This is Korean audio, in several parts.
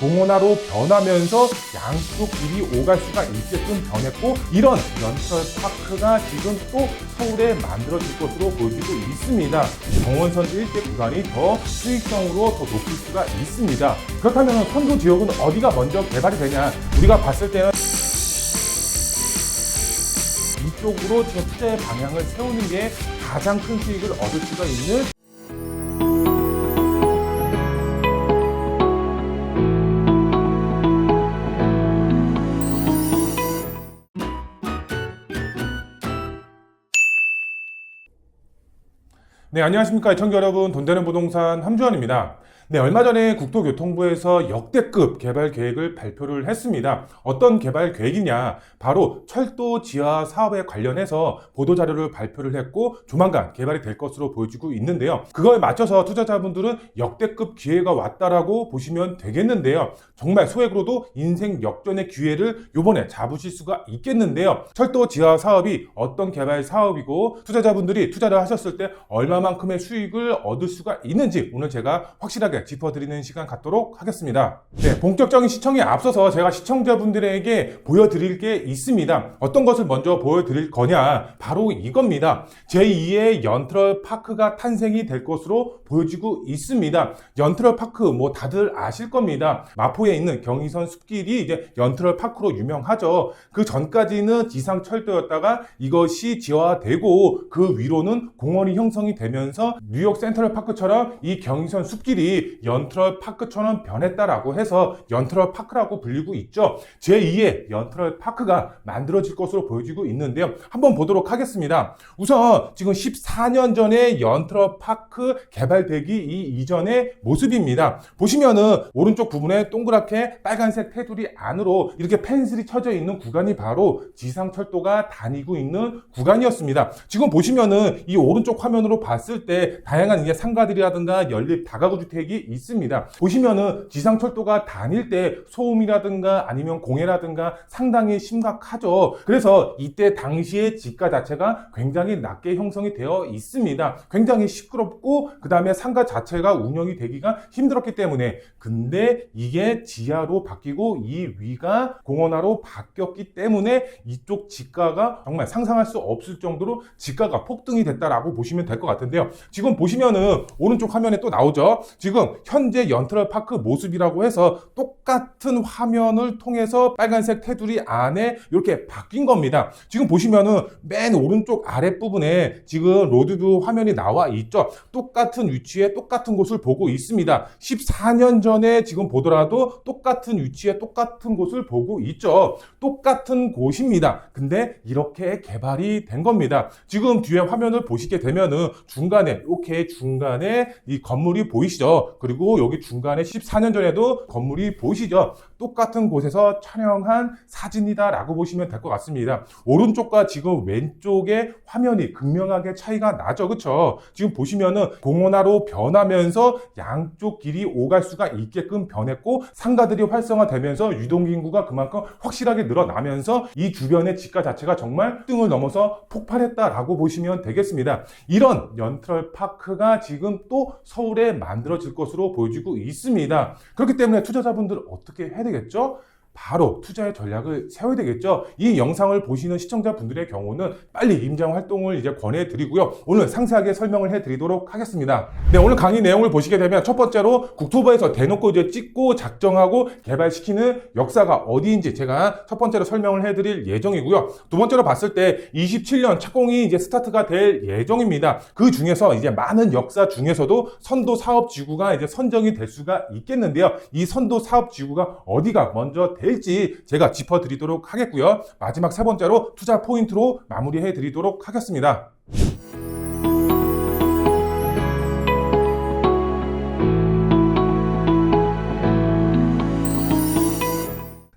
공원화로 변하면서 양쪽 길이 오갈 수가 있게끔 변했고 이런 연설파크가 지금 또 서울에 만들어질 것으로 보여지고 있습니다. 정원선 일대 구간이 더 수익성으로 더 높을 수가 있습니다. 그렇다면 선도 지역은 어디가 먼저 개발이 되냐? 우리가 봤을 때는 이쪽으로 지금 방향을 세우는 게 가장 큰 수익을 얻을 수가 있는 네, 안녕하십니까. 청취 여러분. 돈 되는 부동산 함주환입니다. 네, 얼마 전에 국토교통부에서 역대급 개발 계획을 발표를 했습니다. 어떤 개발 계획이냐? 바로 철도 지하 사업에 관련해서 보도자료를 발표를 했고, 조만간 개발이 될 것으로 보여지고 있는데요. 그거에 맞춰서 투자자분들은 역대급 기회가 왔다라고 보시면 되겠는데요. 정말 소액으로도 인생 역전의 기회를 요번에 잡으실 수가 있겠는데요. 철도 지하 사업이 어떤 개발 사업이고, 투자자분들이 투자를 하셨을 때 얼마만큼의 수익을 얻을 수가 있는지 오늘 제가 확실하게 짚어드리는 시간 갖도록 하겠습니다. 네, 본격적인 시청에 앞서서 제가 시청자분들에게 보여드릴 게 있습니다. 어떤 것을 먼저 보여드릴 거냐? 바로 이겁니다. 제2의 연트럴 파크가 탄생이 될 것으로 보여지고 있습니다. 연트럴 파크 뭐 다들 아실 겁니다. 마포에 있는 경의선 숲길이 이제 연트럴 파크로 유명하죠. 그 전까지는 지상 철도였다가 이것이 지화되고 그 위로는 공원이 형성이 되면서 뉴욕 센트럴 파크처럼 이 경의선 숲길이 연트럴 파크처럼 변했다라고 해서 연트럴 파크라고 불리고 있죠. 제2의 연트럴 파크가 만들어질 것으로 보여지고 있는데요. 한번 보도록 하겠습니다. 우선 지금 14년 전에 연트럴 파크 개발되기 이 이전의 모습입니다. 보시면은 오른쪽 부분에 동그랗게 빨간색 테두리 안으로 이렇게 펜슬이 쳐져 있는 구간이 바로 지상철도가 다니고 있는 구간이었습니다. 지금 보시면은 이 오른쪽 화면으로 봤을 때 다양한 이제 상가들이라든가 연립 다가구 주택이 있습니다. 보시면은 지상철도가 다닐 때 소음이라든가 아니면 공해라든가 상당히 심각하죠. 그래서 이때 당시의 지가 자체가 굉장히 낮게 형성이 되어 있습니다. 굉장히 시끄럽고 그 다음에 상가 자체가 운영이 되기가 힘들었기 때문에 근데 이게 지하로 바뀌고 이 위가 공원화로 바뀌었기 때문에 이쪽 지가가 정말 상상할 수 없을 정도로 지가가 폭등이 됐다라고 보시면 될 것 같은데요. 지금 보시면은 오른쪽 화면에 또 나오죠. 지금 현재 연트럴 파크 모습이라고 해서 똑같은 화면을 통해서 빨간색 테두리 안에 이렇게 바뀐 겁니다. 지금 보시면은 맨 오른쪽 아랫부분에 지금 로드뷰 화면이 나와 있죠. 똑같은 위치에 똑같은 곳을 보고 있습니다. 14년 전에 지금 보더라도 똑같은 위치에 똑같은 곳을 보고 있죠. 똑같은 곳입니다. 근데 이렇게 개발이 된 겁니다. 지금 뒤에 화면을 보시게 되면은 중간에 이렇게 중간에 이 건물이 보이시죠? 그리고 여기 중간에 14년 전에도 건물이 보이시죠? 똑같은 곳에서 촬영한 사진이다라고 보시면 될 것 같습니다. 오른쪽과 지금 왼쪽의 화면이 극명하게 차이가 나죠, 그렇죠? 지금 보시면은 공원화로 변하면서 양쪽 길이 오갈 수가 있게끔 변했고 상가들이 활성화되면서 유동인구가 그만큼 확실하게 늘어나면서 이 주변의 지가 자체가 정말 등을 넘어서 폭발했다라고 보시면 되겠습니다. 이런 연트럴 파크가 지금 또 서울에 만들어질 것으로 보여지고 있습니다. 그렇기 때문에 투자자분들 어떻게 해야 되겠죠? 바로 투자의 전략을 세워야 되겠죠. 이 영상을 보시는 시청자분들의 경우는 빨리 임장 활동을 이제 권해 드리고요. 오늘 상세하게 설명을 해 드리도록 하겠습니다. 네, 오늘 강의 내용을 보시게 되면 첫 번째로 국토부에서 대놓고 이제 찍고 작정하고 개발시키는 역사가 어디인지 제가 첫 번째로 설명을 해 드릴 예정이고요. 두 번째로 봤을 때 27년 착공이 이제 스타트가 될 예정입니다. 그 중에서 이제 많은 역사 중에서도 선도 사업 지구가 이제 선정이 될 수가 있겠는데요. 이 선도 사업 지구가 어디가 먼저 될지 제가 짚어드리도록 하겠고요. 마지막 세 번째로 투자 포인트로 마무리해 드리도록 하겠습니다.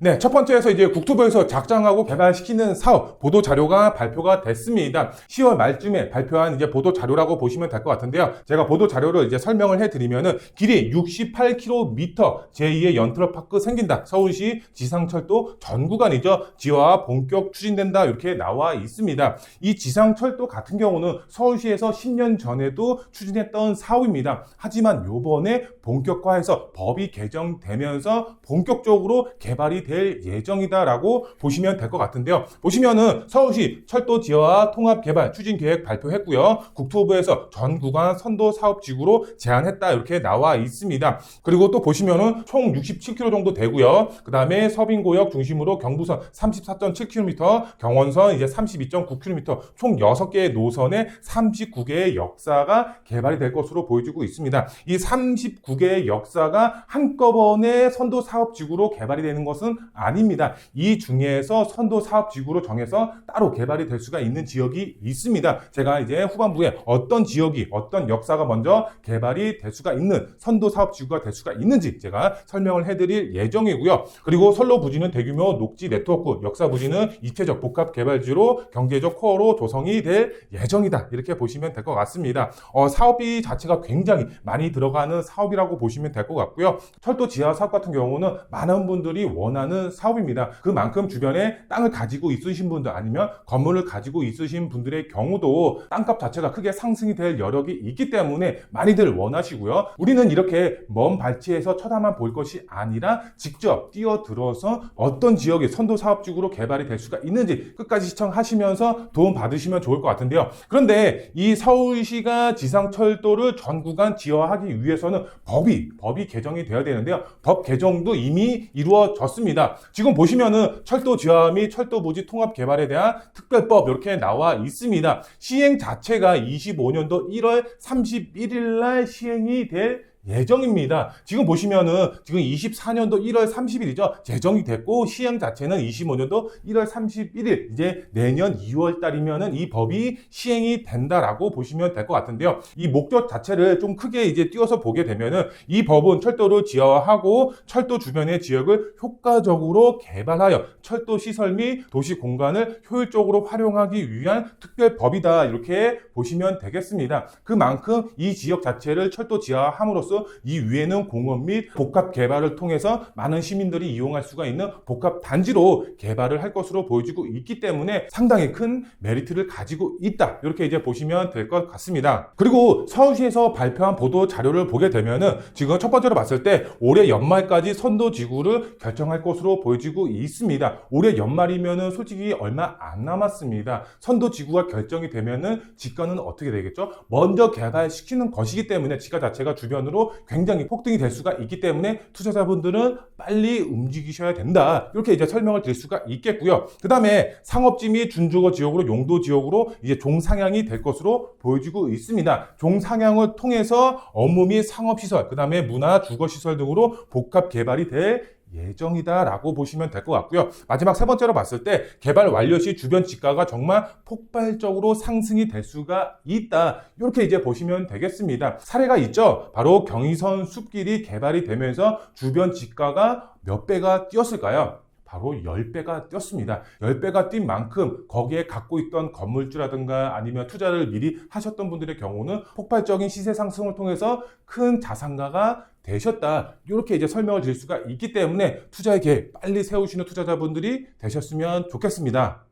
네, 첫 번째에서 이제 국토부에서 작정하고 개발시키는 사업 보도 자료가 발표가 됐습니다. 10월 말쯤에 발표한 이제 보도 자료라고 보시면 될 것 같은데요. 제가 보도 자료를 이제 설명을 해드리면은 길이 68km 제2의 연트럭파크 생긴다. 서울시 지상철도 전 구간이죠. 지화 본격 추진된다. 이렇게 나와 있습니다. 이 지상철도 같은 경우는 서울시에서 10년 전에도 추진했던 사업입니다. 하지만 요번에 본격화해서 법이 개정되면서 본격적으로 개발이 될 예정이다라고 보시면 될 것 같은데요. 보시면은 서울시 철도 지화 통합 개발 추진 계획 발표했고요. 국토부에서 전 구간 선도 사업 지구로 제안했다 이렇게 나와 있습니다. 그리고 또 보시면은 총 67km 정도 되고요. 그 다음에 서빙고역 중심으로 경부선 34.7km, 경원선 이제 32.9km, 총 6개의 노선에 39개의 역사가 개발이 될 것으로 보여지고 있습니다. 이 39개의 역사가 한꺼번에 선도 사업 지구로 개발이 되는 것은 아닙니다. 이 중에서 선도 사업 지구로 정해서 따로 개발이 될 수가 있는 지역이 있습니다. 제가 이제 후반부에 어떤 지역이 어떤 역사가 먼저 개발이 될 수가 있는 선도 사업 지구가 될 수가 있는지 제가 설명을 해드릴 예정이고요. 그리고 선로 부지는 대규모 녹지 네트워크, 역사 부지는 입체적 복합 개발지로 경제적 코어로 조성이 될 예정이다. 이렇게 보시면 될 것 같습니다. 어, 사업비 자체가 굉장히 많이 들어가는 사업이라고 보시면 될 것 같고요. 철도 지하 사업 같은 경우는 많은 분들이 원하는 사업입니다. 그만큼 주변에 땅을 가지고 있으신 분들 아니면 건물을 가지고 있으신 분들의 경우도 땅값 자체가 크게 상승이 될 여력이 있기 때문에 많이들 원하시고요. 우리는 이렇게 먼 발치에서 쳐다만 볼 것이 아니라 직접 뛰어들어서 어떤 지역의 선도 사업지구로 개발이 될 수가 있는지 끝까지 시청하시면서 도움 받으시면 좋을 것 같은데요. 그런데 이 서울시가 지상철도를 전 구간 지어하기 위해서는 법이 법이 개정이 되어야 되는데요. 법 개정도 이미 이루어졌습니다. 지금 보시면은 철도 지하 및 철도 부지 통합 개발에 대한 특별법 이렇게 나와 있습니다. 시행 자체가 25년도 1월 31일 날 시행이 될 예정입니다. 지금 보시면은 지금 24년도 1월 30일이죠. 제정이 됐고 시행 자체는 25년도 1월 31일 이제 내년 2월 달이면은 이 법이 시행이 된다라고 보시면 될 것 같은데요. 이 목적 자체를 좀 크게 이제 띄워서 보게 되면은 이 법은 철도를 지하화하고 철도 주변의 지역을 효과적으로 개발하여 철도 시설 및 도시 공간을 효율적으로 활용하기 위한 특별 법이다. 이렇게 보시면 되겠습니다. 그만큼 이 지역 자체를 철도 지하함으로써 이 위에는 공원 및 복합 개발을 통해서 많은 시민들이 이용할 수가 있는 복합 단지로 개발을 할 것으로 보여지고 있기 때문에 상당히 큰 메리트를 가지고 있다. 이렇게 이제 보시면 될 것 같습니다. 그리고 서울시에서 발표한 보도 자료를 보게 되면은 지금 첫 번째로 봤을 때 올해 연말까지 선도 지구를 결정할 것으로 보여지고 있습니다. 올해 연말이면은 솔직히 얼마 안 남았습니다. 선도 지구가 결정이 되면은 지가는 어떻게 되겠죠? 먼저 개발시키는 것이기 때문에 지가 자체가 주변으 로 굉장히 폭등이 될 수가 있기 때문에 투자자분들은 빨리 움직이셔야 된다. 이렇게 이제 설명을 드릴 수가 있겠고요. 그 다음에 상업지 및 준주거 지역으로 용도 지역으로 이제 종상향이 될 것으로 보여지고 있습니다. 종상향을 통해서 업무 및 상업시설, 그 다음에 문화 주거시설 등으로 복합 개발이 될 예정이다라고 보시면 될 것 같고요. 마지막 세 번째로 봤을 때 개발 완료 시 주변 지가가 정말 폭발적으로 상승이 될 수가 있다. 이렇게 이제 보시면 되겠습니다. 사례가 있죠. 바로 경의선 숲길이 개발이 되면서 주변 지가가 몇 배가 뛰었을까요? 바로 10배가 뛰었습니다. 10배가 뛴 만큼 거기에 갖고 있던 건물주라든가 아니면 투자를 미리 하셨던 분들의 경우는 폭발적인 시세 상승을 통해서 큰 자산가가 되셨다. 이렇게 이제 설명을 드릴 수가 있기 때문에 투자의 계획 빨리 세우시는 투자자분들이 되셨으면 좋겠습니다.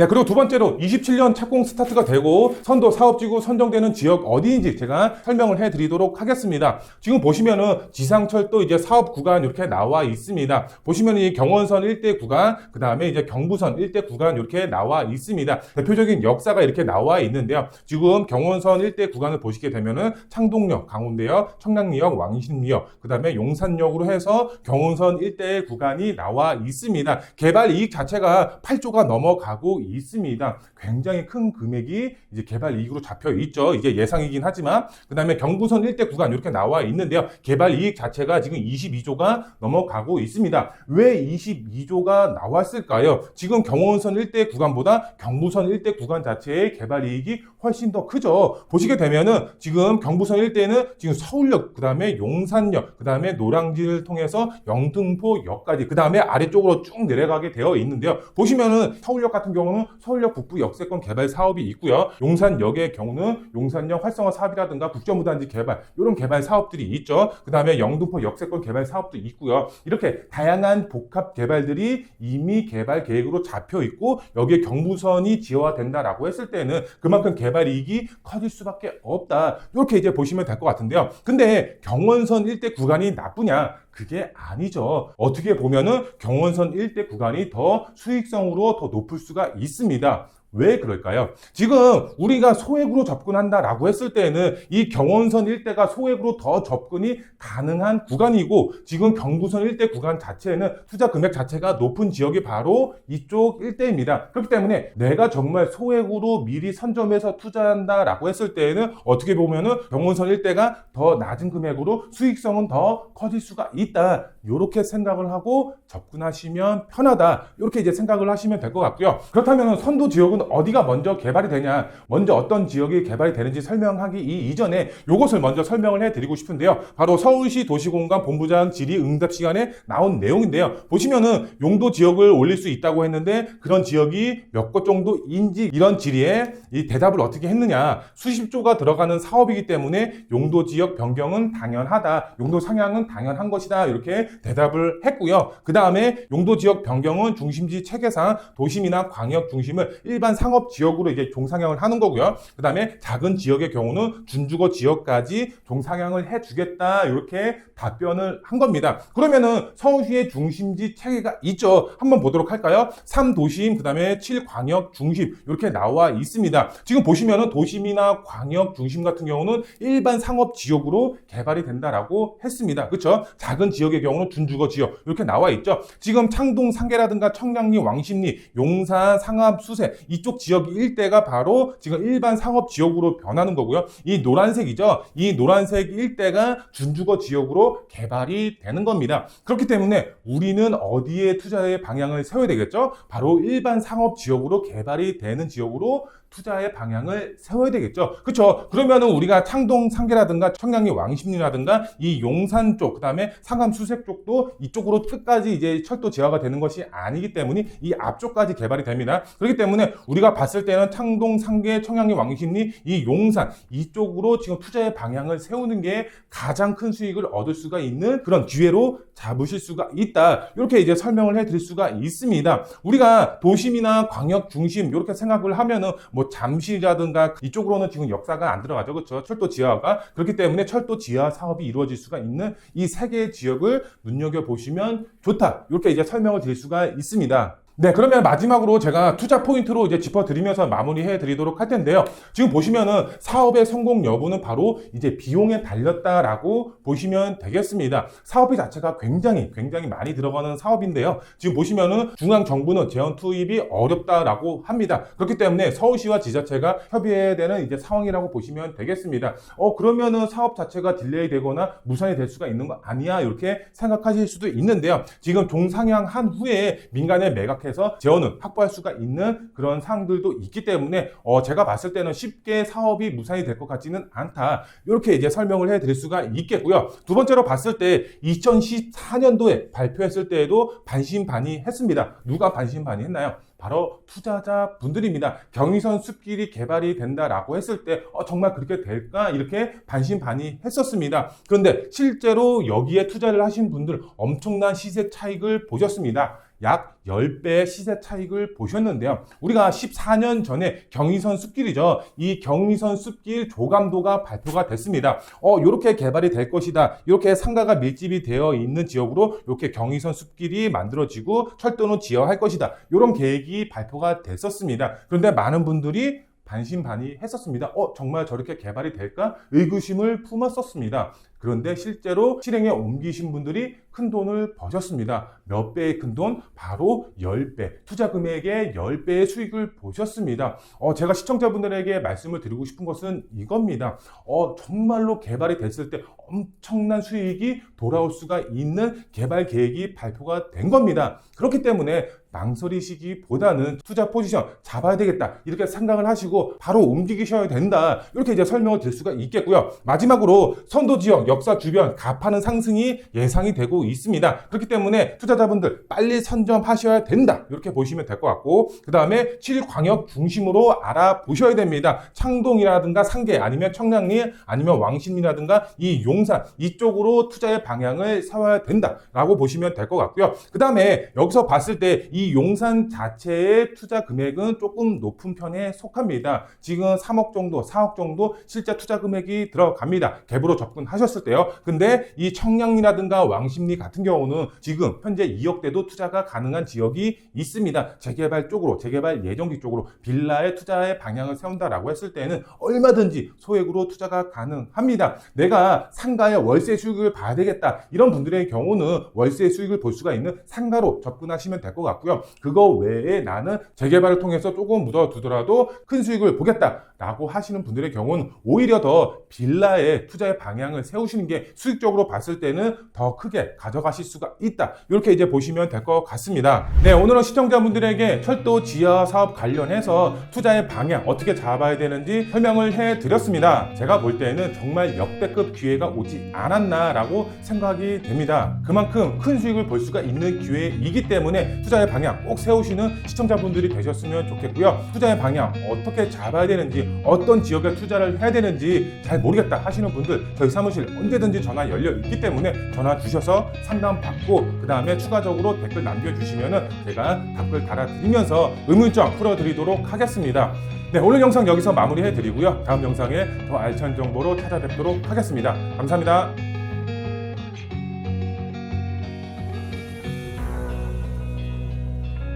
네, 그리고 두 번째로 27년 착공 스타트가 되고 선도 사업지구 선정되는 지역 어디인지 제가 설명을 해 드리도록 하겠습니다. 지금 보시면은 지상철도 이제 사업 구간 이렇게 나와 있습니다. 보시면 이 경원선 일대 구간, 그 다음에 이제 경부선 일대 구간 이렇게 나와 있습니다. 대표적인 역사가 이렇게 나와 있는데요. 지금 경원선 일대 구간을 보시게 되면은 창동역, 강원대역, 청량리역, 왕신리역, 그 다음에 용산역으로 해서 경원선 일대 구간이 나와 있습니다. 개발 이익 자체가 8조가 넘어가고 있습니다. 굉장히 큰 금액이 이제 개발 이익으로 잡혀 있죠. 이제 예상이긴 하지만 그 다음에 경부선 일대 구간 이렇게 나와 있는데요. 개발 이익 자체가 지금 22조가 넘어가고 있습니다. 왜 22조가 나왔을까요? 지금 경원선 일대 구간보다 경부선 일대 구간 자체의 개발 이익이 훨씬 더 크죠. 보시게 되면은 지금 경부선 일대는 지금 서울역, 그 다음에 용산역, 그 다음에 노량진을 통해서 영등포역까지, 그 다음에 아래쪽으로 쭉 내려가게 되어 있는데요. 보시면은 서울역 같은 경우는 서울역 북부 역세권 개발 사업이 있고요. 용산역의 경우는 용산역 활성화 사업이라든가 국정무단지 개발, 이런 개발 사업들이 있죠. 그 다음에 영등포 역세권 개발 사업도 있고요. 이렇게 다양한 복합 개발들이 이미 개발 계획으로 잡혀 있고 여기에 경부선이 지어화된다라고 했을 때는 그만큼 개발 이익이 커질 수밖에 없다. 이렇게 이제 보시면 될 것 같은데요. 근데 경원선 일대 구간이 나쁘냐? 그게 아니죠. 어떻게 보면은 경원선 일대 구간이 더 수익성으로 더 높을 수가 있습니다. 왜 그럴까요? 지금 우리가 소액으로 접근한다라고 했을 때는 이 경원선 일대가 소액으로 더 접근이 가능한 구간이고 지금 경부선 일대 구간 자체는 투자 금액 자체가 높은 지역이 바로 이쪽 일대입니다. 그렇기 때문에 내가 정말 소액으로 미리 선점해서 투자한다라고 했을 때는 어떻게 보면은 경원선 일대가 더 낮은 금액으로 수익성은 더 커질 수가 있다. 이렇게 생각을 하고 접근하시면 편하다. 이렇게 이제 생각을 하시면 될 것 같고요. 그렇다면 선도 지역은 어디가 먼저 개발이 되냐, 먼저 어떤 지역이 개발이 되는지 설명하기 이 이전에 이것을 먼저 설명을 해드리고 싶은데요. 바로 서울시 도시공간 본부장 질의 응답 시간에 나온 내용인데요. 보시면은 용도 지역을 올릴 수 있다고 했는데 그런 지역이 몇 곳 정도인지 이런 질의에 이 대답을 어떻게 했느냐. 수십 조가 들어가는 사업이기 때문에 용도 지역 변경은 당연하다. 용도 상향은 당연한 것이다. 이렇게 대답을 했고요. 그 다음에 용도 지역 변경은 중심지 체계상 도심이나 광역 중심을 일반 상업 지역으로 이제 종상향을 하는 거고요. 그 다음에 작은 지역의 경우는 준주거 지역까지 종상향을 해주겠다. 이렇게 답변을 한 겁니다. 그러면은 서울시의 중심지 체계가 있죠. 한번 보도록 할까요? 3도심, 그 다음에 7광역 중심 이렇게 나와 있습니다. 지금 보시면은 도심이나 광역 중심 같은 경우는 일반 상업 지역으로 개발이 된다라고 했습니다. 그렇죠? 작은 지역의 경우 는 준주거 지역 이렇게 나와 있죠. 지금 창동 상계라든가 청량리 왕십리 용산 상암 수세 이쪽 지역 일대가 바로 지금 일반 상업 지역으로 변하는 거고요. 이 노란색이죠. 이 노란색 일대가 준주거 지역으로 개발이 되는 겁니다. 그렇기 때문에 우리는 어디에 투자의 방향을 세워야 되겠죠? 바로 일반 상업 지역으로 개발이 되는 지역으로 투자의 방향을 세워야 되겠죠. 그렇죠. 그러면은 우리가 창동 상계라든가 청량리 왕십리라든가 이 용산 쪽, 그다음에 상암 수색 쪽도 이쪽으로 끝까지 이제 철도 지하가 되는 것이 아니기 때문에 이 앞쪽까지 개발이 됩니다. 그렇기 때문에 우리가 봤을 때는 창동 상계 청량리 왕십리 이 용산 이쪽으로 지금 투자의 방향을 세우는 게 가장 큰 수익을 얻을 수가 있는 그런 기회로 잡으실 수가 있다. 이렇게 이제 설명을 해 드릴 수가 있습니다. 우리가 도심이나 광역 중심 이렇게 생각을 하면은 뭐 잠실이라든가 이쪽으로는 지금 역사가 안 들어가죠. 그렇죠? 철도 지하가 그렇기 때문에 철도 지하 사업이 이루어질 수가 있는 이 세 개의 지역을 눈여겨 보시면 좋다. 이렇게 이제 설명을 드릴 수가 있습니다. 네, 그러면 마지막으로 제가 투자 포인트로 이제 짚어드리면서 마무리해 드리도록 할 텐데요. 지금 보시면은 사업의 성공 여부는 바로 이제 비용에 달렸다라고 보시면 되겠습니다. 사업비 자체가 굉장히, 굉장히 많이 들어가는 사업인데요. 지금 보시면은 중앙정부는 재원 투입이 어렵다라고 합니다. 그렇기 때문에 서울시와 지자체가 협의해야 되는 이제 상황이라고 보시면 되겠습니다. 어, 그러면은 사업 자체가 딜레이 되거나 무산이 될 수가 있는 거 아니야? 이렇게 생각하실 수도 있는데요. 지금 종상향 한 후에 민간에 매각해 해서 재원을 확보할 수가 있는 그런 사항들도 있기 때문에 어 제가 봤을 때는 쉽게 사업이 무산이 될 것 같지는 않다. 이렇게 이제 설명을 해 드릴 수가 있겠고요. 두 번째로 봤을 때 2014년도에 발표했을 때에도 반신반의했습니다. 누가 반신반의했나요? 바로 투자자 분들입니다. 경의선 숲길이 개발이 된다라고 했을 때 어, 정말 그렇게 될까 이렇게 반신반의했었습니다. 그런데 실제로 여기에 투자를 하신 분들 엄청난 시세 차익을 보셨습니다. 약 10배의 시세 차익을 보셨는데요. 우리가 14년 전에 경의선 숲길이죠. 이 경의선 숲길 조감도가 발표가 됐습니다. 어, 이렇게 개발이 될 것이다. 이렇게 상가가 밀집이 되어 있는 지역으로 이렇게 경의선 숲길이 만들어지고 철도는 지어할 것이다. 이런 계획이 발표가 됐었습니다. 그런데 많은 분들이 반신반의 했었습니다. 어, 정말 저렇게 개발이 될까? 의구심을 품었었습니다. 그런데 실제로 실행에 옮기신 분들이 큰 돈을 버셨습니다. 몇 배의 큰 돈? 바로 10배. 투자 금액의 10배의 수익을 보셨습니다. 어, 제가 시청자분들에게 말씀을 드리고 싶은 것은 이겁니다. 어, 정말로 개발이 됐을 때 엄청난 수익이 돌아올 수가 있는 개발 계획이 발표가 된 겁니다. 그렇기 때문에 망설이시기보다는 투자 포지션 잡아야 되겠다 이렇게 생각을 하시고 바로 움직이셔야 된다 이렇게 이제 설명을 드릴 수가 있겠고요 마지막으로 선도 지역 역사 주변 가파는 상승이 예상이 되고 있습니다 그렇기 때문에 투자자분들 빨리 선점하셔야 된다 이렇게 보시면 될 것 같고 그 다음에 7광역 중심으로 알아보셔야 됩니다 창동이라든가 상계 아니면 청량리 아니면 왕십리라든가 이 용산 이쪽으로 투자의 방향을 세워야 된다라고 보시면 될 것 같고요 그 다음에 여기서 봤을 때 이 용산 자체의 투자 금액은 조금 높은 편에 속합니다. 지금 3억 정도, 4억 정도 실제 투자 금액이 들어갑니다. 갭으로 접근하셨을 때요. 근데 이 청량리라든가 왕십리 같은 경우는 지금 현재 2억대도 투자가 가능한 지역이 있습니다. 재개발 쪽으로, 재개발 예정지 쪽으로 빌라의 투자의 방향을 세운다라고 했을 때는 얼마든지 소액으로 투자가 가능합니다. 내가 상가의 월세 수익을 봐야 되겠다. 이런 분들의 경우는 월세 수익을 볼 수가 있는 상가로 접근하시면 될 것 같고요. 그거 외에 나는 재개발을 통해서 조금 묻어두더라도 큰 수익을 보겠다라고 하시는 분들의 경우는 오히려 더 빌라에 투자의 방향을 세우시는 게 수익적으로 봤을 때는 더 크게 가져가실 수가 있다. 이렇게 이제 보시면 될 것 같습니다. 네, 오늘은 시청자분들에게 철도 지하 사업 관련해서 투자의 방향 어떻게 잡아야 되는지 설명을 해 드렸습니다. 제가 볼 때는 정말 역대급 기회가 오지 않았나라고 생각이 됩니다. 그만큼 큰 수익을 볼 수가 있는 기회이기 때문에 투자의 방향 꼭 세우시는 시청자분들이 되셨으면 좋겠고요. 투자의 방향 어떻게 잡아야 되는지 어떤 지역에 투자를 해야 되는지 잘 모르겠다 하시는 분들 저희 사무실 언제든지 전화 열려 있기 때문에 전화 주셔서 상담 받고 그 다음에 추가적으로 댓글 남겨주시면은 제가 답글 달아드리면서 의문점 풀어드리도록 하겠습니다. 네, 오늘 영상 여기서 마무리해 드리고요. 다음 영상에 더 알찬 정보로 찾아뵙도록 하겠습니다. 감사합니다.